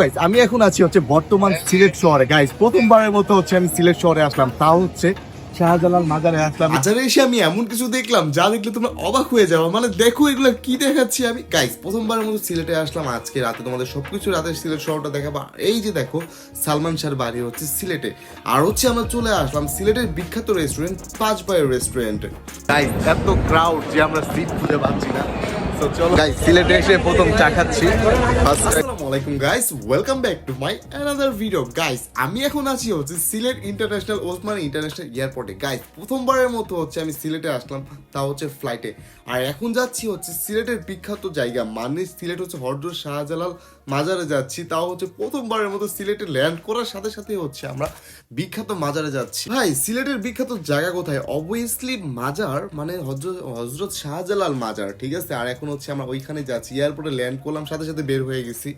Guys, আমি এখন আছি হচ্ছে বর্তমান সিলেট শহরে। গাইস প্রথমবারের মতো হচ্ছে আমি সিলেট শহরে আসলাম। তাও হচ্ছে শাহজালাল মাজারে আসলাম। বাজারে এসে আমি এমন কিছু দেখলাম যা দেখলে তোমরা অবাক হয়ে যাব। মানে দেখো এগুলো কি দেখাচ্ছি আমি? গাইস প্রথমবারের মতো সিলেটে আসলাম। আজকে রাতে তোমাদের সবকিছু রাতে সিলেট শহরটা দেখাবো। এই যে দেখো সালমান শাহর বাড়ি হচ্ছে সিলেটে। আর হচ্ছে আমরা চলে আসলাম সিলেটের বিখ্যাত রেস্টুরেন্ট পাঁচ বাই রেস্টুরেন্টে গাইস এত ক্রাউড যে আমরা সিট খুঁজে পাচ্ছি না। তো চলো। গাইস সিলেটে এসে প্রথম চা খাচ্ছি। আসসালামু guys welcome back to my another video guys আমি এখন আছি হচ্ছে সিলেট ইন্টারন্যাশনাল ওসমান ইন্টারন্যাশনাল এয়ারপোর্টে। গাইস প্রথমবারের মতো হচ্ছে আমি সিলেটে আসলাম, তা হচ্ছে ফ্লাইটে আর এখন যাচ্ছি হচ্ছে সিলেটের বিখ্যাত জায়গা মানে সিলেট হচ্ছে শাহজালাল মাজারে যাচ্ছি। তাও হচ্ছে প্রথমবারের মতো সিলেটে ল্যান্ড করার সাথে সাথে হচ্ছে আমরা বিখ্যাত মাজারে যাচ্ছি। ভাই, সিলেটের বিখ্যাত জায়গা কোথায়? অবভিয়াসলি মাজার মানে হজরত শাহজালাল মাজার, ঠিক আছে? আর এখন হচ্ছে আমরা ওইখানে যাচ্ছি। এয়ারপোর্টে ল্যান্ড করলাম, সাথে সাথে বের হয়ে গেছি।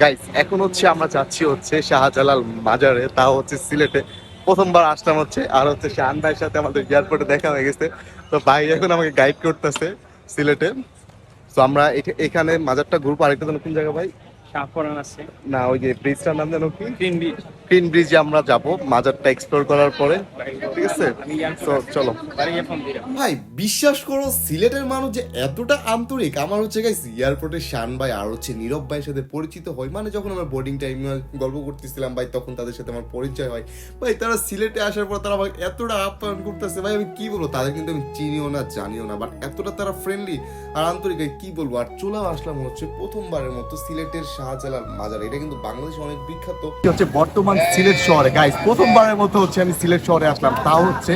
গাইস এখন হচ্ছে আমরা যাচ্ছি হচ্ছে শাহজালাল মাজারে তাও হচ্ছে সিলেটে। প্রথমবার আসলাম হচ্ছে, আর হচ্ছে শাহান ভাইয়ের সাথে আমাদের এয়ারপোর্টে দেখা হয়ে গেছে। তো ভাই এখন আমাকে গাইড করতেছে সিলেটে। তো আমরা এখা- এখানে মাজারটা ঘুরবো আরেকটা নতুন জায়গা ভাই? শাহপরান আছে। না ওই যে ব্রিজটার নাম যেন কি? গ্রিন বিচ গ্রিন ব্রিজে আমরা যাব মাজারটা এক্সপ্লোর করার পরে। ঠিক আছে? তো চলো। ভাই বিশ্বাস করো সিলেটের মানুষ যে এতটা আন্তরিক আমার হচ্ছে গাইস এয়ারপোর্টে শান ভাই আর হচ্ছে নীরব ভাইয়ের সাথে পরিচিত হয়। মানে যখন আমরা বোর্ডিং টাইম গল্প করতেছিলাম ভাই তখন তাদের সাথে আমার পরিচয় হয়। ভাই তারা সিলেটে আসার পর তারা আমাকে এতটা আপ্যায়ন করতেছে। ভাই আমি কি বলব? তাদের কিন্তু আমি চিনিও না জানিও না। বাট এতটা তারা ফ্রেন্ডলি আর আন্তরিক ভাই, কি বলব? আর চলেও আসলাম হচ্ছে প্রথমবারের মতো সিলেটের শাহজালাল মাজার। এটা কিন্তু বাংলাদেশে অনেক বিখ্যাত। হচ্ছে বর্তমান সিলেট শহরে। গাইস প্রথমবারের মতো হচ্ছে আমি সিলেট শহরে আসলাম। তাও হচ্ছে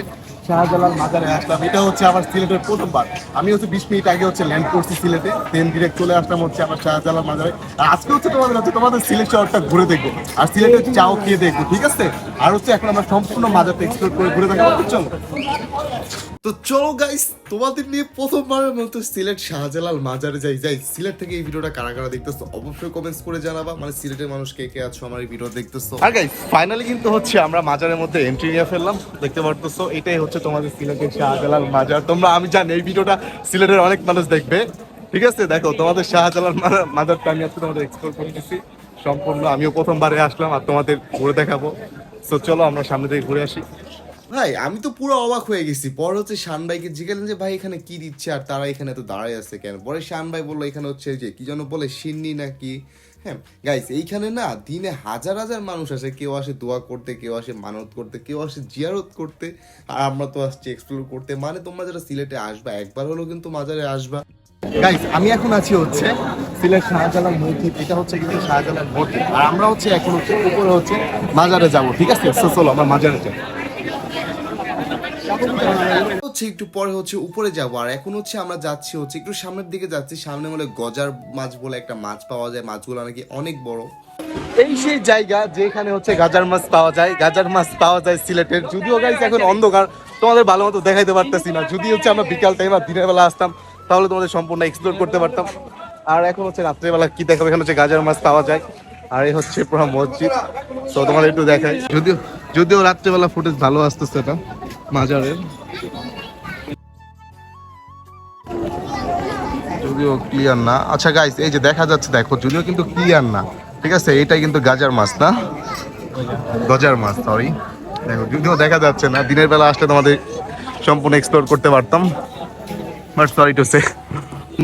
শাহজালাল মাজারে আসলাম। এটা হচ্ছে আমার সিলেটের প্রথমবার। আমি হচ্ছে বিশ মিনিট আগে হচ্ছে ল্যান্ড করছি সিলেটে। দেন ডিরেক্ট চলে আসলাম হচ্ছে আমার শাহজালাল মাজারে। আজকে হচ্ছে তোমাদের হচ্ছে তোমাদের সিলেট শহরটা ঘুরে দেখব। আর সিলেটের চাও খেয়ে দেখব, ঠিক আছে? আর হচ্ছে এখন আমরা সম্পূর্ণ মাজারটা এক্সপ্লোর করে ঘুরে দেখাবো। চলো। তো চলো গাইস তোমাদের নিয়ে প্রথমবারের মতো সিলেট শাহজালাল মাজারে যাই যাই, সিলেট থেকে এই ভিডিওটা কারা কারা দেখতেছো অবশ্যই কমেন্টস করে জানাবা। মানে সিলেটের মানুষ কে কে আছো আমার এই ভিডিও দেখতেছো। আর গাইস ফাইনালি কিন্তু হচ্ছে আমরা মাজারের মধ্যে এন্ট্রি নিয়ে ফেললাম, দেখতে পারতেছো, এটাই হচ্ছে তোমাদের সিলেটের শাহজালাল মাজার। তোমরা, আমি জানি এই ভিডিওটা সিলেটের অনেক মানুষ দেখবে। ঠিক আছে, দেখো, তোমাদের শাহজালাল মাজারটা আমি আজকে তোমাদের এক্সপ্লোর করে সম্পূর্ণ আমিও প্রথমবারে আসলাম আর তোমাদের ঘুরে দেখাবো। তো চলো আমরা সামনে থেকে ঘুরে আসি। ভাই, আমি তো পুরো অবাক হয়ে গেছি। পরে হচ্ছে শান ভাইকে জিজ্ঞাসা যে, ভাই, এখানে কি দিচ্ছে? আর তারা এখানে তো দাঁড়ায় আছে কেন? পরে শান ভাই বলল, এখানে হচ্ছে যে, কি যেন বলে, সিন্নি নাকি? হ্যাঁ গাইস এইখানে না দিনে হাজার হাজার মানুষ আসে। কেউ আসে দোয়া করতে, কেউ আসে মানত করতে, কেউ আসে জিয়ারত করতে। আর আমরা তো আসছি এক্সপ্লোর করতে। মানে তোমরা যারা সিলেটে আসবা, একবার হলেও কিন্তু মাজারে আসবা। গাইস আমি এখন আছি হচ্ছে সিলেট শাহজালাল মসজিদ। এটা হচ্ছে কিন্তু শাহজালাল মসজিদ। আর আমরা হচ্ছে এখন হচ্ছে উপরে হচ্ছে মাজারে যাব। ঠিক আছে? চলো, আমরা মাজারে যাই। হচ্ছে একটু পরে হচ্ছে উপরে যাব। আর এখন হচ্ছে আমরা যাচ্ছি হচ্ছে একটু সামনের দিকে যাচ্ছি। সামনে বলে গজার মাছ বলে একটা মাছ পাওয়া যায়। মাছগুলো নাকি অনেক বড়। এই সেই জায়গা যেখানে হচ্ছে গাজার মাছ পাওয়া যায়। গাজার মাছ পাওয়া যায় সিলেটের। যদিও গাইস এখন অন্ধকার। তোমাদের ভালো মতো দেখাইতে পারতেছি না। যদি হচ্ছে আমরা বিকাল টাইম আর দিনের বেলা আসতাম, তাহলে তোমাদের সম্পূর্ণ এক্সপ্লোর করতে পারতাম। আর এখন হচ্ছে রাত্রেবেলা কি দেখাবো? এখানে হচ্ছে গাজার মাছ পাওয়া যায়। আর এই হচ্ছে পুরো মসজিদ। তো তোমাদের একটু দেখাই। যদিও যদিও রাত্রেবেলা ফুটেজ ভালো আসতেছে এটা মাজারের। যদিও ক্লিয়ার না। আচ্ছা গাইস এই যে দেখা যাচ্ছে, দেখো, যদিও কিন্তু ক্লিয়ার না। ঠিক আছে? এটাই কিন্তু গাজার মাছ, না? গজার মাছ সরি দেখো, যদিও দেখা যাচ্ছে না, দিনের বেলা আসলে তোমাদের সম্পূর্ণ এক্সপ্লোর করতে পারতাম। বাট সরি টু সে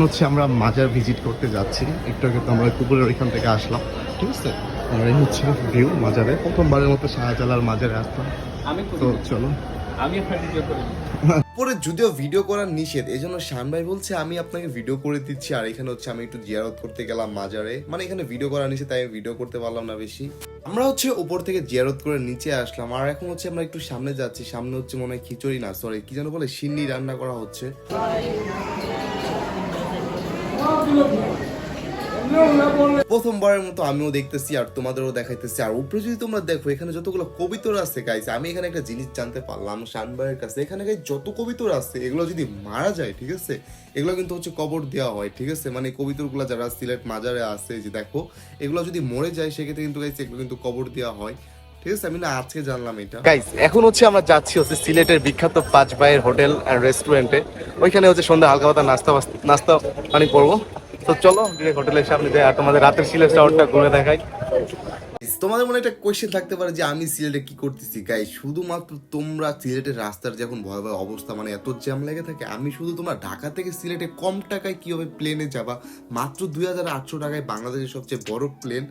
হচ্ছে আমরা মাজার ভিজিট করতে যাচ্ছি। একটু আগে তো আমরা কুকুরের ওইখান থেকে আসলাম। ঠিক আছে? এই হচ্ছে ভিউ মাজারে। প্রথমবারের মতো শাহজালাল মাজারে আসলাম। তো চলো পরে যদিও ভিডিও করার নিষেধ এই জন্য শান ভাই বলছে, আমি আপনাকে ভিডিও করে দিচ্ছি, আর এখানে হচ্ছে আমি একটু জিয়ারত করতে গেলাম মাজারে। মানে এখানে ভিডিও করার নিষেধ, তাই ভিডিও করতে পারলাম না বেশি। আমরা হচ্ছে উপর থেকে জিয়ারত করে নিচে আসলাম, আর এখন হচ্ছে আমরা একটু সামনে যাচ্ছি, সামনে হচ্ছে মনে হয় খিচুড়ি না সরি কি যেন বলে, সিন্নি রান্না করা হচ্ছে। প্রথমবারের মতো আমিও দেখতেছি আর তোমাদেরও দেখাইতেছি। আর উপরে যদি তোমরা দেখো, এখানে যতগুলো কবিতর আছে গাইস আমি এখানে একটা জিনিস জানতে পারলাম শানবাইয়ের কাছে। এখানে গাইস যত কবিতর আছে, এগুলো যদি মারা যায়, ঠিক আছে, এগুলো কিন্তু হচ্ছে কবর দেওয়া হয়, ঠিক আছে মানে কবিতরগুলো যারা সিলেট মাজারে আছে, যে দেখো, এগুলো যদি মরে যায়, সেক্ষেত্রে কিন্তু গাইস এগুলো কিন্তু কবর দেওয়া হয়। ঠিক আছে, আমি না আজকে জানলাম এটা। গাইস এখন হচ্ছে আমরা যাচ্ছি হচ্ছে সিলেটের বিখ্যাত পাঁচ ভাইয়ের হোটেল অ্যান্ড রেস্টুরেন্টে ওইখানে হচ্ছে সন্ধ্যা হালকা পাতা নাস্তা নাস্তা পানি করব। তো চলো হোটেলের সামনে যাই আর তোমাদের রাতের সিলেট টাউনটা ঘুরে দেখাই। তোমাদের মনে একটা কোয়েশ্চেন থাকতে পারে যে আমি সিলেটে কি করতেছি? গাই শুধুমাত্র তোমরা সিলেটের রাস্তার যখন ভয় ভয় অবস্থা মানে এত জ্যাম লেগে থাকে, আমি শুধু তোমরা ঢাকা থেকে সিলেটে কম টাকায় কীভাবে প্লেনে যাবা? মাত্র দুই হাজার আটশো টাকায় বাংলাদেশের সবচেয়ে বড় প্লেন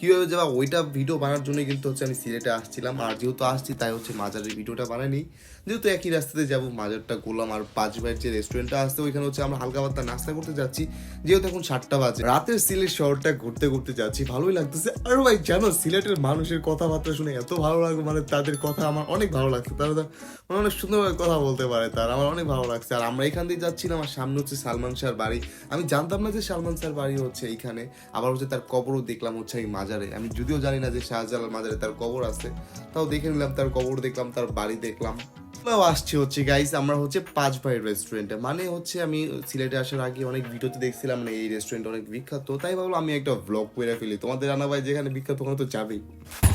কীভাবে যাবা ওইটা ভিডিও বানার জন্য কিন্তু হচ্ছে আমি সিলেটে আসছিলাম। আর যেহেতু আসছি, তাই হচ্ছে মাজারের ভিডিওটা বানাইনি। যেহেতু একই রাস্তাতে যাব, মাজারটা গোলাম আর পাঁচ ভাইয়ের যে রেস্টুরেন্টটা আসছে ওইখানে হচ্ছে আমরা হালকা পাতলা নাস্তা করতে যাচ্ছি। যেহেতু এখন সাতটা বাজে, রাতের সিলেট শহরটা ঘুরতে ঘুরতে যাচ্ছি। ভালোই লাগতেছে। আর ভাই, জানো, সিলেটের মানুষের কথাবার্তা শুনে এত ভালো লাগে মানে তাদের কথা আমার অনেক ভালো লাগছে। তারা মানে অনেক সুন্দরভাবে কথা বলতে পারে তার। আমার অনেক ভালো লাগছে। আর আমরা এখান দিয়ে যাচ্ছিলাম আমার সামনে হচ্ছে সালমান শাহর বাড়ি। আমি জানতাম না যে সালমান শাহর বাড়ি হচ্ছে এইখানে। আবার হচ্ছে তার কবরও দেখলাম হচ্ছে এই মাজারে। আমি যদিও জানি না যে শাহজালাল মাজারে তার কবর আছে, তাও দেখে নিলাম, তার কবর দেখলাম, তার বাড়ি দেখলাম। আসছি হচ্ছে গাইস আমরা হচ্ছে পাঁচ ভাই রেস্টুরেন্টে মানে হচ্ছে আমি সিলেটে আসার আগে অনেক ভিডিওতে দেখছিলাম মানে এই রেস্টুরেন্ট অনেক বিখ্যাত। তাই ভাবলাম আমি একটা ব্লগ করে ফেলি। তোমাদের রানা ভাই যেখানে বিখ্যাত, ওখানে তো যাবেই।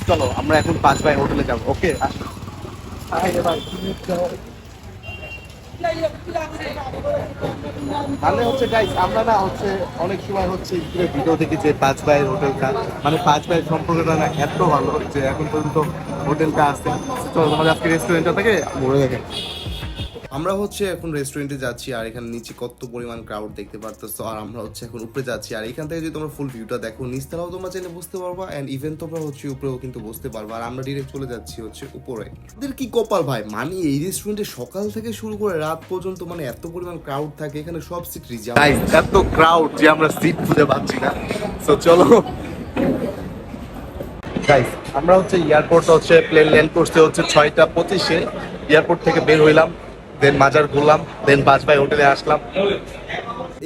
চলো, আমরা এখন পাঁচ ভাই হোটেলে যাব। ওকে আসো। মানে হচ্ছে গাইস আমরা না হচ্ছে অনেক সময় হচ্ছে ভিডিও দেখি যে পাঁচ ভাইয়ের হোটেলটা। মানে পাঁচ ভাইয়ের সম্পর্কটা না এত ভালো যে এখন পর্যন্ত হোটেলটা আসছে চলো তোমাদের আজকে রেস্টুরেন্টটা থেকে ঘুরে দেখে। আমরা হচ্ছে এখন রেস্টুরেন্টে যাচ্ছি আর এখানে নিচে কত পরিমাণ ক্রাউড দেখতে পারতেছো আর আমরা হচ্ছে এখন উপরে যাচ্ছি। আর এখান থেকে যদি তোমরা ফুল ভিউটা দেখো নিচতলাও তোমরা চাইলে বুঝতে পারবা এন্ড ইভেন তোমরা হচ্ছে উপরেও কিন্তু বুঝতে পারবা। আর আমরা ডিরেক্ট চলে যাচ্ছি হচ্ছে উপরে। এদের কি কপাল ভাই? মানে এই রেস্টুরেন্টে সকাল থেকে শুরু করে রাত পর্যন্ত মানে এত পরিমাণ ক্রাউড থাকে এখানে সব সিট রিজার্ভ এত ক্রাউড যে আমরা সিট খুঁজে পাচ্ছি না। সো চলো। গাইস আমরা হচ্ছে এয়ারপোর্ট হচ্ছে প্লেন ল্যান্ড করতে হচ্ছে ছয়টা পঁচিশে। এয়ারপোর্ট থেকে বের হইলাম। দেন মাজার ঘুরলাম দেন বাজপাই হোটেলে আসলাম।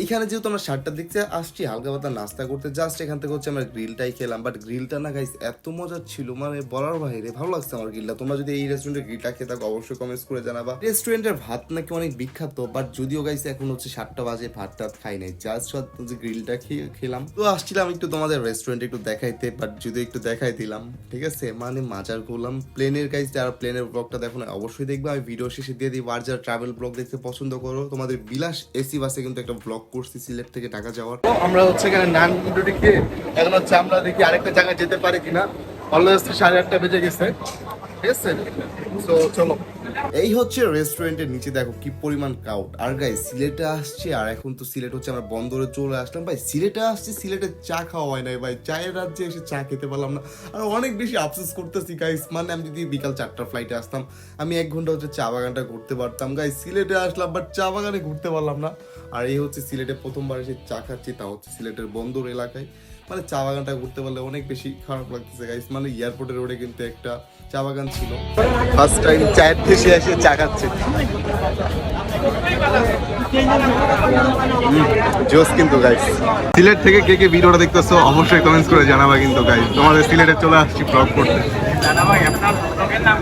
এইখানে যেহেতু আমরা শার্টটা দেখতে আসছি, হালকা পাতলা নাস্তা করতে জাস্ট এখান থেকে হচ্ছে আমরা গ্রিলটাই খেলাম। বাট গ্রিলটা না গাইস এত মজার ছিল মানে বলার বাইরে। ভালো লাগছে আমার গ্রিলটা তোমরা যদি এই রেস্টুরেন্টের গ্রিলটা খেয়ে থাকো, অবশ্যই কমেন্টস করে জানাবা। রেস্টুরেন্টের ভাত নাকি অনেক বিখ্যাত বাট যদিও গাইস এখন হচ্ছে সাতটা বাজে, ভাত টাত খাই নাই। জাস্ট হচ্ছে গ্রিলটা খেয়ে খেলাম। তো আসছিলাম একটু তোমাদের রেস্টুরেন্ট একটু দেখাইতে বাট যদি একটু দেখাই দিলাম, ঠিক আছে? মানে মাজার করলাম। প্লেনের গাইস যারা প্লেনের ব্লগটা দেখো না অবশ্যই দেখবে। আমি ভিডিও শেষে দিয়ে দিই। আর যারা ট্রাভেল ব্লগ দেখতে পছন্দ করো, তোমাদের বিলাস এসি বাসে কিন্তু একটা ব্লগ করছি সিলেট থেকে ঢাকা যাওয়ার। আমরা হচ্ছে এখানে নান রুটি খেয়ে এখন হচ্ছে আমরা দেখি আরেকটা জায়গায় যেতে পারি কিনা। অলরেডি সাড়ে আটটা বেজে গেছে। ঠিক আছে? তো চলো। এই হচ্ছে রেস্টুরেন্টের নিচে দেখো কি পরিমাণ ক্রাউড আর গাই সিলেটে আসছে আর এখন তো সিলেট হচ্ছে আমরা বন্দরে চলে আসলাম। ভাই সিলেটে আসছি সিলেটে চা খাওয়া হয় নাই ভাই। চায়ের রাজ্যে এসে চা খেতে পারলাম না। আর অনেক বেশি আফসোস করতেছি গাইস মানে আমি যদি বিকাল চারটার ফ্লাইটে আসতাম আমি এক ঘণ্টা হচ্ছে চা বাগানটা ঘুরতে পারতাম। গাই সিলেটে আসলাম বাট চা বাগানে ঘুরতে পারলাম না। আর এই হচ্ছে সিলেটে প্রথমবার এসে চা খাচ্ছি, তা হচ্ছে সিলেটের বন্দর এলাকায়। মানে চা বাগানটা ঘুরতে পারলে অনেক বেশি খারাপ লাগতেছে গাইস মানে এয়ারপোর্টের রোডে কিন্তু একটা চা বাগান ছিল। ফার্স্ট টাইম চায়ের দেশে এসে চা খাচ্ছে। জোস কিন্তু গাইস সিলেট থেকে কে কে ভিডিওটা দেখতেছো, অবশ্যই কমেন্টস করে জানাবা কিন্তু গাইস তোমাদের সিলেটে চলে আসছি ব্লগ করতে। ভাই আপনার নাম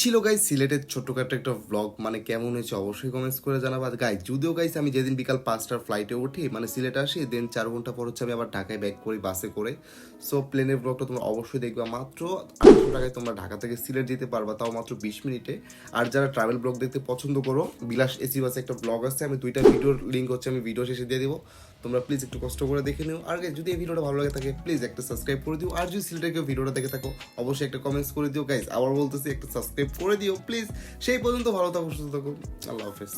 ছিল গাইস সিলেটের ছোট্টখাটো একটা ব্লগ মানে কেমন হয়েছে অবশ্যই কমেন্টস করে জানাবা। গাইস যদিও গাইস আমি যেদিন বিকাল পাঁচটার ফ্লাইটে উঠি মানে সিলেটে আসি দেন চার ঘণ্টা পর হচ্ছে আমি আবার ঢাকায় ব্যাক করি বাসে করে। সো প্লেনের ব্লগটা তোমরা অবশ্যই দেখবা। মাত্র আটশো টাকায় তোমরা ঢাকা থেকে সিলেট যেতে পারবা, তাও মাত্র বিশ মিনিটে। আর যারা ট্রাভেল ব্লগ দেখতে পছন্দ করো, বিলাস এসি বাসে একটা ব্লগ আছে, আমি দুইটা ভিডিওর লিঙ্ক হচ্ছে, আমি ভিডিও শেষে দিয়ে দেবো। তোমরা প্লিজ একটু কষ্ট করে দেখে নিও। আর যদি এই ভিডিওটা ভালো লাগে থাকে প্লিজ একটা সাবস্ক্রাইব করে দিও। আর যদি সিলেটে কেউ ভিডিওটা দেখে থাকো, অবশ্যই একটা কমেন্টস করে দিও। গাইজ আবার বলতেছি, একটা সাবস্ক্রাইব করে দিও প্লিজ সেই পর্যন্ত ভালো থাকো সুস্থ থাকো। আল্লাহ হাফেজ।